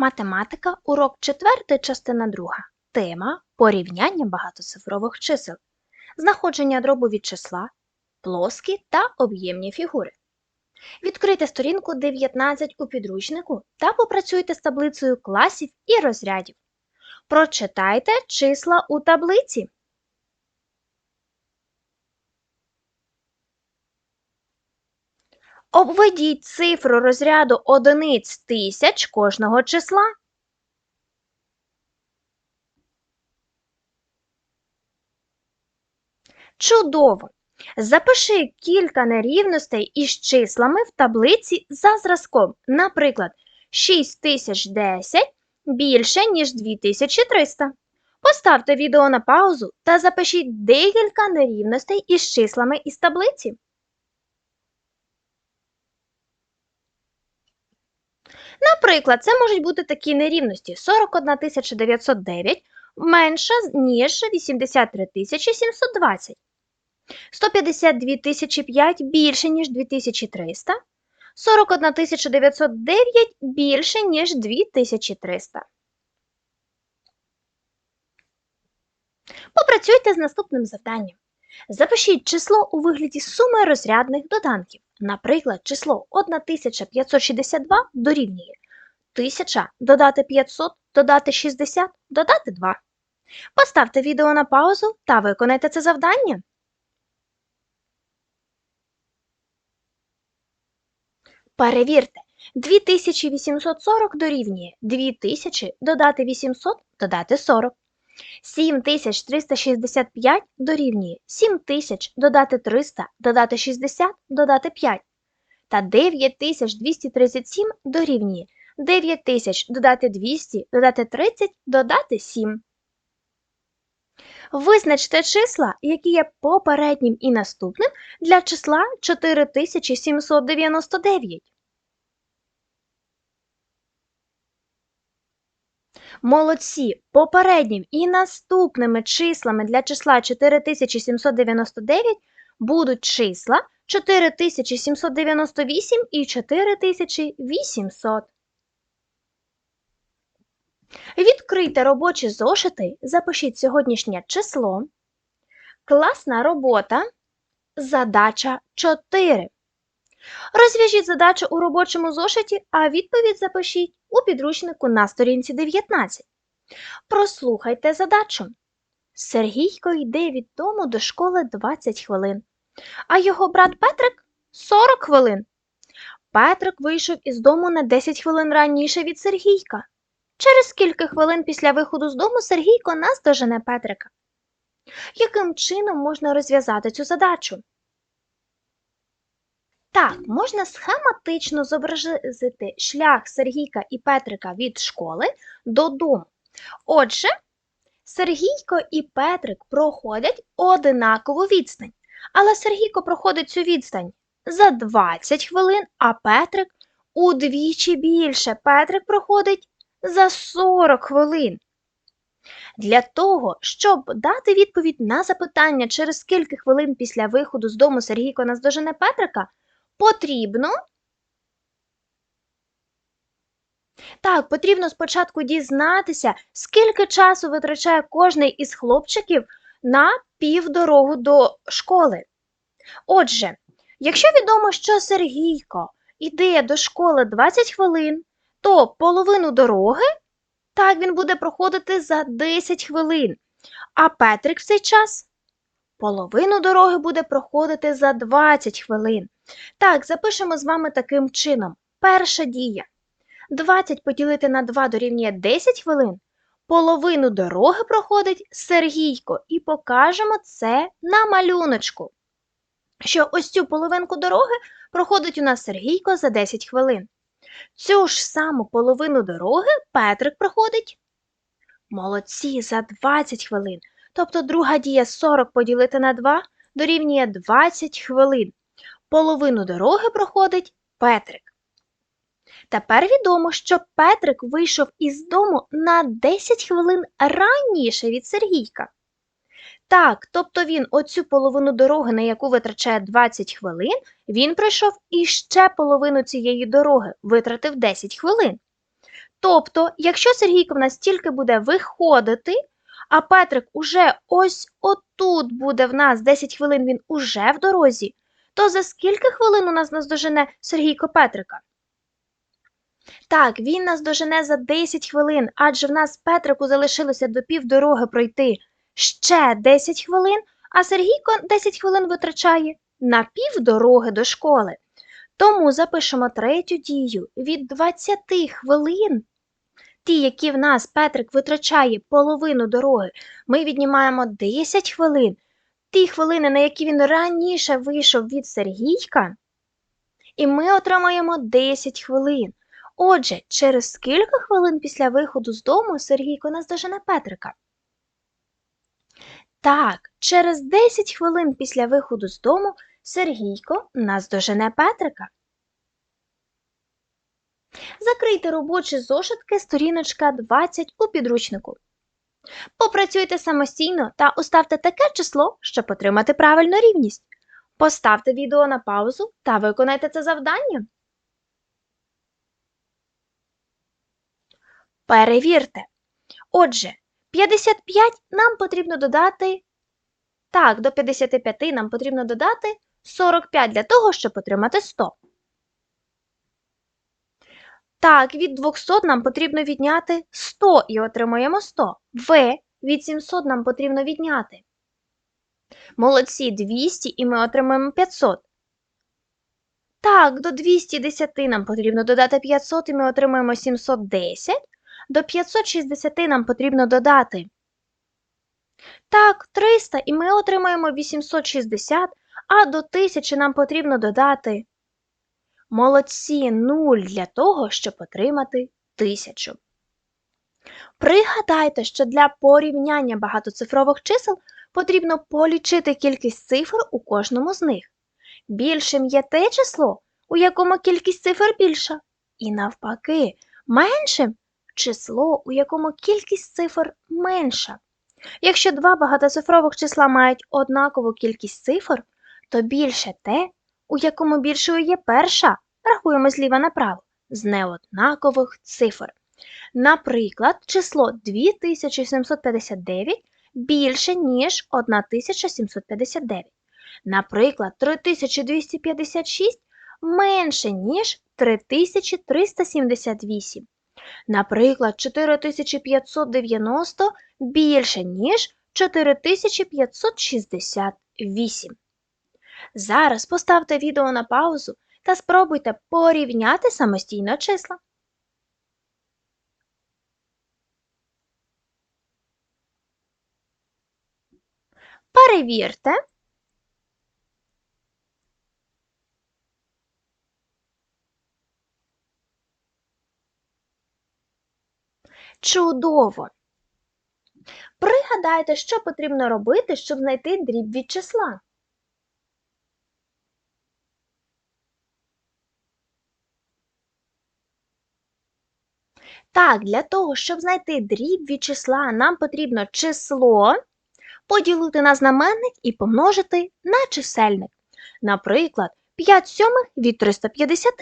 Математика, урок 4, частина 2. Тема порівняння багатоцифрових чисел, знаходження дробу від числа, плоскі та об'ємні фігури. Відкрийте сторінку 19 у підручнику та попрацюйте з таблицею класів і розрядів. Прочитайте числа у таблиці. Обведіть цифру розряду одиниць тисяч кожного числа. Чудово! Запиши кілька нерівностей із числами в таблиці за зразком. Наприклад, 6010 більше, ніж 2300. Поставте відео на паузу та запишіть декілька нерівностей із числами із таблиці. Наприклад, це можуть бути такі нерівності 41 909 менша, ніж 83 720. 152 005 більше, ніж 2300. 41 909 більше, ніж 2300. Попрацюйте з наступним завданням. Запишіть число у вигляді суми розрядних доданків. Наприклад, число 1562 дорівнює 1000 додати 500, додати 60, додати 2. Поставте відео на паузу та виконайте це завдання. Перевірте. 2840 дорівнює 2000 додати 800, додати 40. 7365 дорівнює 7000 додати 300, додати 60, додати 5. Та 9237 дорівнює 9000 додати 200, додати 30, додати 7. Визначте числа, які є попереднім і наступним для числа 4799. Молодці! Попереднім і наступними числами для числа 4799 будуть числа 4798 і 4800. Відкрийте робочі зошити, запишіть сьогоднішнє число. Класна робота. Задача 4. Розв'яжіть задачу у робочому зошиті, а відповідь запишіть у підручнику на сторінці 19. Прослухайте задачу. Сергійко йде від дому до школи 20 хвилин, а його брат Петрик 40 хвилин. Петрик вийшов із дому на 10 хвилин раніше від Сергійка. Через скільки хвилин після виходу з дому Сергійко наздожене Петрика. Яким чином можна розв'язати цю задачу? Так, можна схематично зобразити шлях Сергійка і Петрика від школи додому. Отже, Сергійко і Петрик проходять одинакову відстань. Але Сергійко проходить цю відстань за 20 хвилин, а Петрик удвічі більше. Петрик проходить за 40 хвилин. Для того, щоб дати відповідь на запитання, через скільки хвилин після виходу з дому Сергійко наздожене Петрика, потрібно. Так, потрібно спочатку дізнатися, скільки часу витрачає кожний із хлопчиків на півдорогу до школи. Отже, якщо відомо, що Сергійко йде до школи 20 хвилин, то половину дороги так він буде проходити за 10 хвилин. А Петрик в цей час половину дороги буде проходити за 20 хвилин. Так, запишемо з вами таким чином. Перша дія. 20 поділити на 2 дорівнює 10 хвилин. Половину дороги проходить Сергійко, і покажемо це на малюночку. Що ось цю половинку дороги проходить у нас Сергійко за 10 хвилин. Цю ж саму половину дороги Петрик проходить. Молодці за 20 хвилин. Тобто друга дія 40 поділити на 2 дорівнює 20 хвилин. Половину дороги проходить Петрик. Тепер відомо, що Петрик вийшов із дому на 10 хвилин раніше від Сергійка. Так, тобто він оцю половину дороги, на яку витрачає 20 хвилин, він пройшов іще половину цієї дороги, витратив 10 хвилин. Тобто, якщо Сергійко в нас тільки буде виходити, а Петрик уже ось отут буде в нас 10 хвилин, він уже в дорозі, то за скільки хвилин у нас наздожене Сергійко Петрика? Так, він нас дожене за 10 хвилин, адже в нас Петрику залишилося до півдороги пройти ще 10 хвилин, а Сергійко 10 хвилин витрачає на півдороги до школи. Тому запишемо третю дію від 20 хвилин. Ті, які в нас Петрик витрачає половину дороги, ми віднімаємо 10 хвилин. Ті хвилини, на які він раніше вийшов від Сергійка, і ми отримаємо 10 хвилин. Отже, через скільки хвилин після виходу з дому Сергійко наздожене Петрика? Так, через 10 хвилин після виходу з дому Сергійко наздожене Петрика. Закрийте робочі зошитки сторіночка 20 у підручнику. Попрацюйте самостійно та уставте таке число, щоб отримати правильну рівність. Поставте відео на паузу та виконайте це завдання. Перевірте. Отже, 55 нам потрібно додати. Так, до 55 нам потрібно додати 45 для того, щоб отримати 100. Так, від 200 нам потрібно відняти 100 і отримуємо 100. В від 700 нам потрібно відняти. Молодці 200 і ми отримуємо 500. Так, до 210 нам потрібно додати 500 і ми отримуємо 710. До 560 нам потрібно додати. Так, 300 і ми отримаємо 860, а до 1000 нам потрібно додати. Молодці 0 для того, щоб отримати 1000. Пригадайте, що для порівняння багатоцифрових чисел потрібно полічити кількість цифр у кожному з них. Більшим є те число, у якому кількість цифр більша. І навпаки, меншим число, у якому кількість цифр менша. Якщо два багатоцифрових числа мають однакову кількість цифр, то більше те, у якому більшою є перша, рахуємо зліва направо, з неоднакових цифр. Наприклад, число 2759 більше, ніж 1759. Наприклад, 3256 менше, ніж 3378. Наприклад, 4590 більше, ніж 4568. Зараз поставте відео на паузу та спробуйте порівняти самостійно числа. Перевірте. Чудово! Пригадайте, що потрібно робити, щоб знайти дріб від числа. Так, для того, щоб знайти дріб від числа, нам потрібно число поділити на знаменник і помножити на чисельник. Наприклад, 5 сьомих від 350.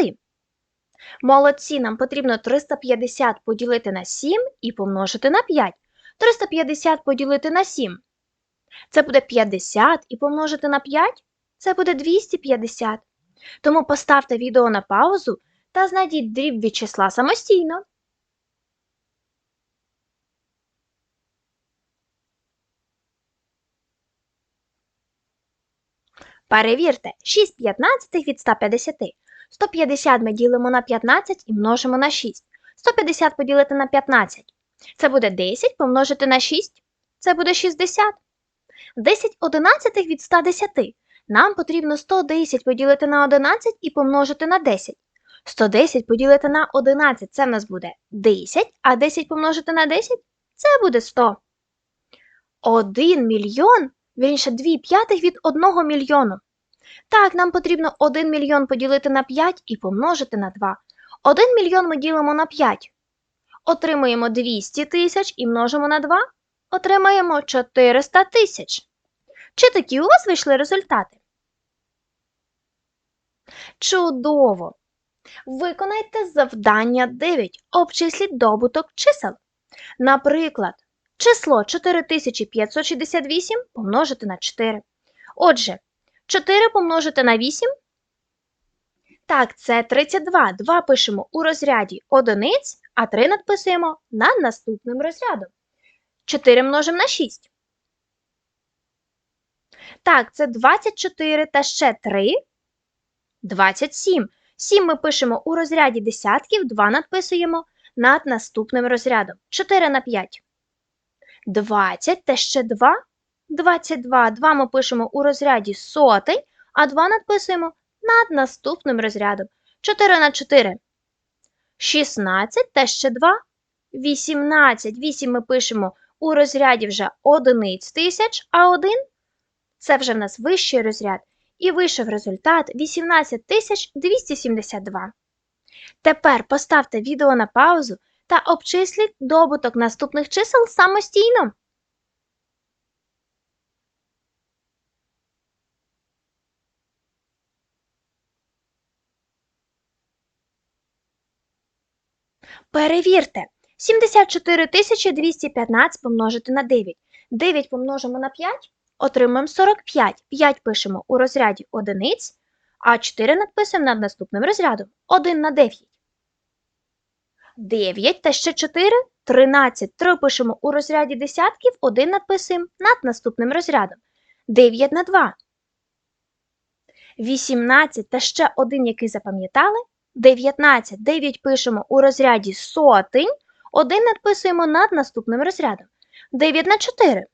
Молодці, нам потрібно 350 поділити на 7 і помножити на 5. 350 поділити на 7. Це буде 50 і помножити на 5 це буде 250. Тому поставте відео на паузу та знайдіть дріб від числа самостійно. Перевірте, 6 п'ятнадцятих від 150. 150 ми ділимо на 15 і множимо на 6. 150 поділити на 15. Це буде 10 помножити на 6. Це буде 60. 10 одинадцятих від 110. Нам потрібно 110 поділити на 11 і помножити на 10. 110 поділити на 11 це в нас буде 10, а 10 помножити на 10 це буде 100. 1 мільйон, вірніше 2 п'ятих від 1 мільйону. Так, нам потрібно 1 мільйон поділити на 5 і помножити на 2. 1 мільйон ми ділимо на 5. Отримуємо 200 тисяч і множимо на 2. Отримаємо 400 тисяч. Чи такі у вас вийшли результати? Чудово! Виконайте завдання 9. Обчисліть добуток чисел. Наприклад, число 4568 помножити на 4. Отже, 4 помножити на 8. Так, це 32. 2 пишемо у розряді одиниць, а 3 надписуємо над наступним розрядом. 4 множимо на 6. Так, це 24 та ще 3. 27. 7 ми пишемо у розряді десятків, 2 надписуємо над наступним розрядом. 4 на 5. 20 та ще 2. 22. 2 ми пишемо у розряді сотень, а 2 надписуємо над наступним розрядом. 4 на 4. 16 та ще 2. 18. 8 ми пишемо у розряді вже одиниць тисяч, а 1 це вже в нас вищий розряд. І вийшов результат 18272. Тепер поставте відео на паузу та обчисліть добуток наступних чисел самостійно. Перевірте. 74 215 помножити на 9. 9 помножимо на 5, отримаємо 45. 5 пишемо у розряді одиниць, а 4 надписуємо над наступним розрядом. 1 на 9. 9 та ще 4 13. 3 пишемо у розряді десятків, 1 надписуємо над наступним розрядом. 9 на 2. 18 та ще 1, який запам'ятали. 19. 9 пишемо у розряді сотень, 1 надписуємо над наступним розрядом. 9 на 4.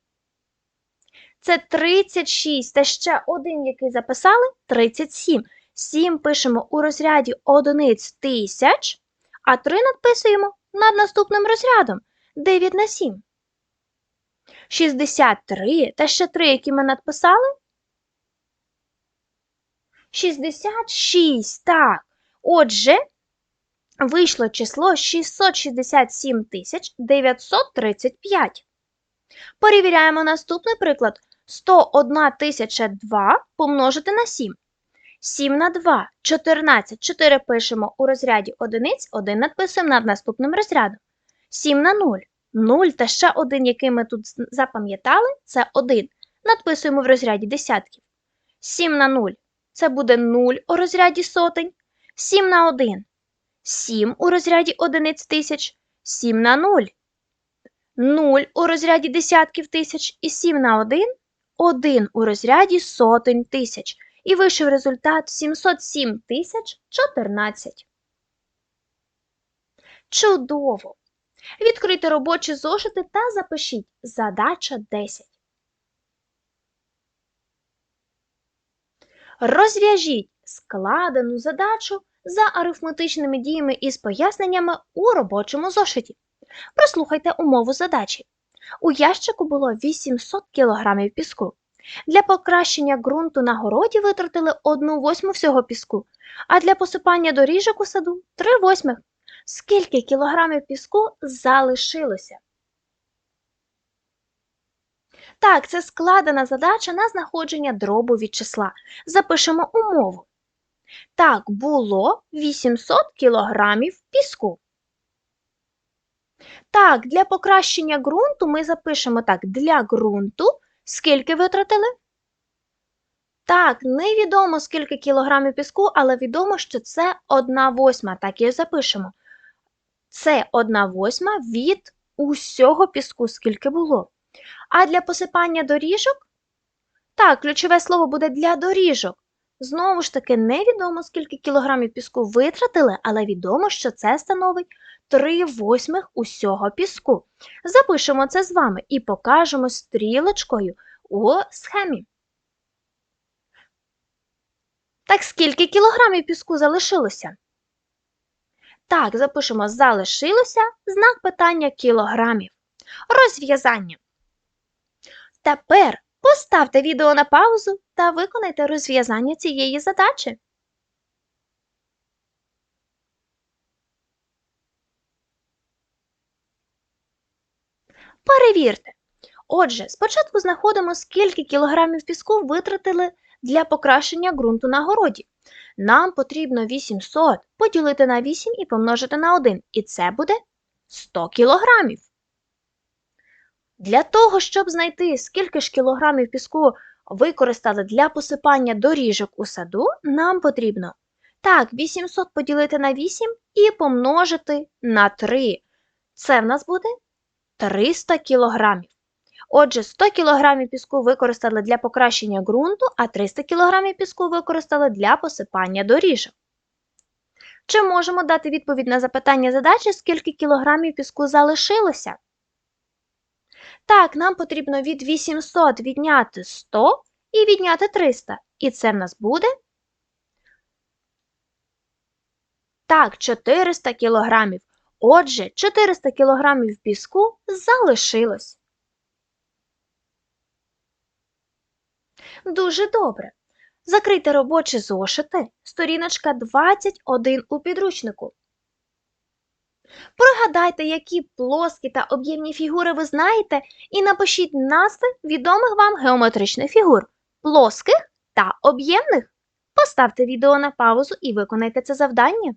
Це 36. Та ще 1, який записали 37. 7 пишемо у розряді одиниць тисяч, а 3 надписуємо над наступним розрядом 9 на 7. 63 та ще 3, які ми надписали. 66. Так. Отже, вийшло число 667 935. Перевіряємо наступний приклад. 101 002 помножити на 7. 7 на 2 14. 4 пишемо у розряді одиниць, 1 надписуємо над наступним розрядом. 7 на 0. 0 та ще 1, який ми тут запам'ятали, це 1. Надписуємо в розряді десятків. 7 на 0 це буде 0 у розряді сотень. 7 на 1. 7 у розряді одиниць тисяч. 7 на 0. 0 у розряді десятків тисяч. І 7 на 1 1 у розряді сотень тисяч. І вийшов результат 707 тисяч 14. Чудово! Відкрийте робочі зошити та запишіть задача 10. Розв'яжіть складену задачу за арифметичними діями із поясненнями у робочому зошиті. Прослухайте умову задачі. У ящику було 800 кг піску. Для покращення ґрунту на городі витратили 1 восьму всього піску, а для посипання доріжок у саду 3 восьмих. Скільки кілограмів піску залишилося? Так, це складена задача на знаходження дробу від числа. Запишемо умову. Так, було 800 кілограмів піску. Так, для покращення ґрунту ми запишемо так, для ґрунту скільки витратили? Так, невідомо скільки кілограмів піску, але відомо, що це 1 восьма. Так і запишемо. Це 1 восьма від усього піску, скільки було. А для посипання доріжок? Так, ключове слово буде для доріжок. Знову ж таки, невідомо, скільки кілограмів піску витратили, але відомо, що це становить 3 восьмих усього піску. Запишемо це з вами і покажемо стрілочкою у схемі. Так, скільки кілограмів піску залишилося? Так, запишемо залишилося знак питання кілограмів. Розв'язання. Тепер поставте відео на паузу та виконайте розв'язання цієї задачі. Перевірте. Отже, спочатку знаходимо, скільки кілограмів піску витратили для покращення ґрунту на городі. Нам потрібно 800 поділити на 8 і помножити на 1. І це буде 100 кілограмів. Для того, щоб знайти, скільки ж кілограмів піску використали для посипання доріжок у саду, нам потрібно так, 800 поділити на 8 і помножити на 3. Це в нас буде 300 кілограмів. Отже, 100 кг піску використали для покращення ґрунту, а 300 кг піску використали для посипання доріжок. Чи можемо дати відповідь на запитання задачі, скільки кілограмів піску залишилося? Так, нам потрібно від 800 відняти 100 і відняти 300. І це в нас буде так, 400 кілограмів. Отже, 400 кілограмів піску залишилось. Дуже добре. Закрийте робочі зошити, сторіночка 21 у підручнику. Пригадайте, які плоскі та об'ємні фігури ви знаєте, і напишіть назви відомих вам геометричних фігур плоских та об'ємних. Поставте відео на паузу і виконайте це завдання.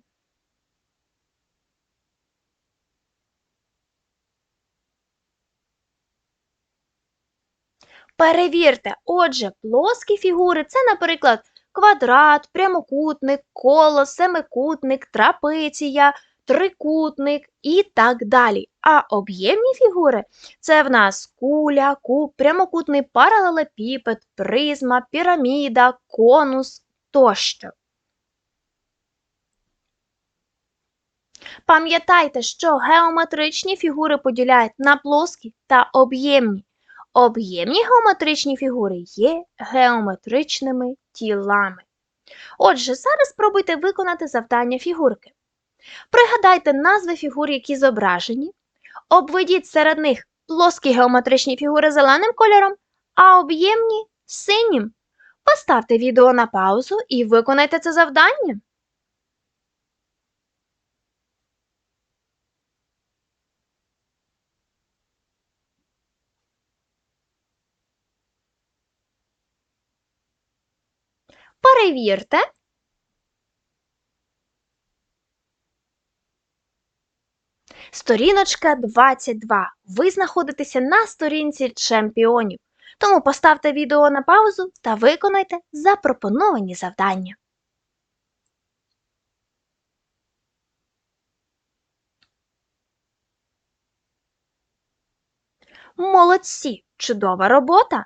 Перевірте, отже, плоскі фігури це, наприклад, квадрат, прямокутник, коло, семикутник, трапеція, трикутник і так далі. А об'ємні фігури це в нас куля, куб, прямокутний паралелепіпед, призма, піраміда, конус тощо. Пам'ятайте, що геометричні фігури поділяють на плоскі та об'ємні. Об'ємні геометричні фігури є геометричними тілами. Отже, зараз спробуйте виконати завдання фігурки. Пригадайте назви фігур, які зображені. Обведіть серед них плоскі геометричні фігури зеленим кольором, а об'ємні синім. Поставте відео на паузу і виконайте це завдання. Перевірте. Сторіночка 22. Ви знаходитеся на сторінці чемпіонів. Тому поставте відео на паузу та виконайте запропоновані завдання. Молодці! Чудова робота!